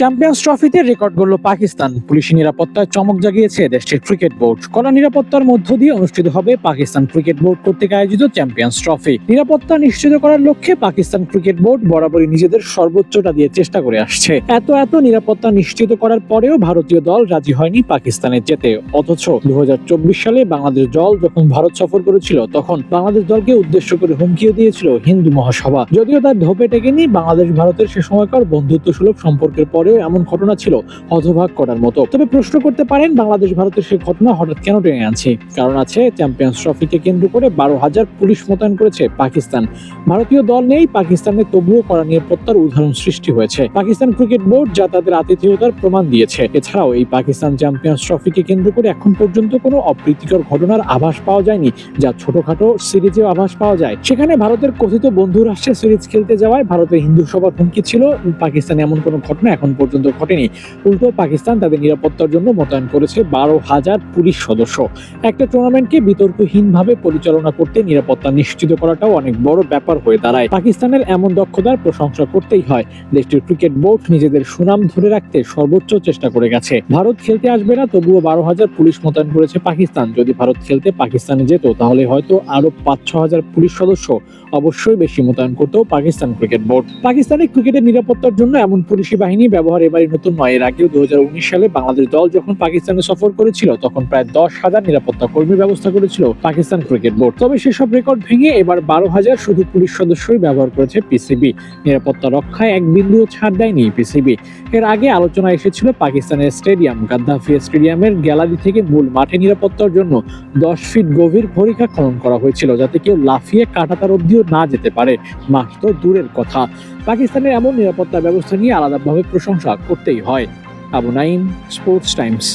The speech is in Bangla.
চ্যাম্পিয়ন্স ট্রফিতে রেকর্ড গড়ল পাকিস্তান। পুলিশি নিরাপত্তায় চমক জাগিয়েছে দেশটির ক্রিকেট বোর্ড। কড়া নিরাপত্তার মধ্য দিয়ে অনুষ্ঠিত হবে পাকিস্তান ক্রিকেট বোর্ড কর্তৃক আয়োজিত চ্যাম্পিয়ন্স ট্রফি। নিরাপত্তা নিশ্চিত করার লক্ষ্যে পাকিস্তান ক্রিকেট বোর্ড বরাবরই নিজেদের সর্বোচ্চটা দিয়ে চেষ্টা করে আসছে। এত এত নিরাপত্তা নিশ্চিত করার পরেও ভারতীয় দল রাজি হয়নি পাকিস্তানের যেতে অথচ দু হাজার চব্বিশ সালে বাংলাদেশ দল যখন ভারত সফর করেছিল, তখন বাংলাদেশ দলকে উদ্দেশ্য করে হুমকিও দিয়েছিল হিন্দু মহাসভা। যদিও তার ধোপে টেকেনি বাংলাদেশ ভারতের সে সময়কার বন্ধুত্ব সুলভ সম্পর্কের পরেও এমন ঘটনা ছিল হতভাগ করার মতো। তবে প্রশ্ন করতে পারেন, বাংলাদেশ, ভারতের সেই ঘটনা হঠাৎ কেন টেনে আনছে? কারণ আছে চ্যাম্পিয়ন্স ট্রফিকে কেন্দ্র করে বারো হাজার পুলিশ মোতায়েন করেছে পাকিস্তান। ভারতীয় দল নেই পাকিস্তানে তবুও কড়া নিরাপত্তার উদাহরণ সৃষ্টি হয়েছে। পাকিস্তান ক্রিকেট বোর্ড যা তাদের আতিথেয়তার প্রমাণ দিয়েছে। এছাড়াও এই পাকিস্তান চ্যাম্পিয়ন্স ট্রফিকে কেন্দ্র করে এখন পর্যন্ত কোনো অপ্রীতিকর ঘটনার আভাস পাওয়া যায়নি, যা ছোটখাটো সিরিজেও আভাস পাওয়া যায়। সেখানে ভারতের কথিত বন্ধু রাষ্ট্রে সিরিজ খেলতে যাওয়ায় ভারতের হিন্দু সভার হুমকি ছিল। পাকিস্তানে এমন কোনো ঘটনা এখন পর্যন্ত ঘটেনি। উল্টো পাকিস্তান তাদের নিরাপত্তার জন্য মোতায়েন করেছে বারো হাজার পুলিশ সদস্য। একটা টুর্নামেন্টকে বিতর্কহীনভাবে পরিচালনা করতে নিরাপত্তা নিশ্চিত করাটাও অনেক বড় ব্যাপার হয়ে দাঁড়ায়। পাকিস্তানের এমন দক্ষতার প্রশংসা করতেই হয়। দেশটির ক্রিকেট বোর্ড নিজেদের সুনাম ধরে রাখতে সর্বোচ্চ চেষ্টা করে গেছে। ভারত খেলতে আসবে না, তবুও বারো হাজার পুলিশ মোতায়েন করেছে পাকিস্তান। যদি ভারত খেলতে পাকিস্তানে যেত, তাহলে হয়তো আরও পাঁচ ছ হাজার পুলিশ সদস্য অবশ্যই বেশি মোতায়েন করতেও পাকিস্তান ক্রিকেট বোর্ড। পাকিস্তানের ক্রিকেটের নিরাপত্তার জন্য এমন পুলিশি বাহিনী ব্যবহার এবারই নতুন নয়। এর আগেও দু সালে বাংলাদেশ দল যখন পাকিস্তানে সফর করেছিল, তখন প্রায় দশ হাজার নিরাপত্তা কর্মী ব্যবস্থা করেছিল পাকিস্তান ক্রিকেট বোর্ড। তবে সেসব রেকর্ড ভেঙে এবার বারো হাজার শুধু পুলিশ সদস্যই ব্যবহার করেছে পিসিবি। নিরাপত্তা রক্ষায় এক বিন্দুও ছাড় দেয়নি পিসিবি। এর আগে আলোচনা এসেছিল পাকিস্তানের স্টেডিয়াম, গাদ্দাফি স্টেডিয়ামের গ্যালারি থেকে মূল মাঠে নিরাপত্তার জন্য দশ ফিট গভীর পরীক্ষা খনন করা হয়েছিল, যাতে কেউ লাফিয়ে কাটাতার অব্দিও না যেতে পারে। মাঠ তো দূরের কথা। পাকিস্তানের এমন নিরাপত্তা ব্যবস্থা নিয়ে আলাদাভাবে প্রশংসা করতেই হয়। Abu Naim sports Times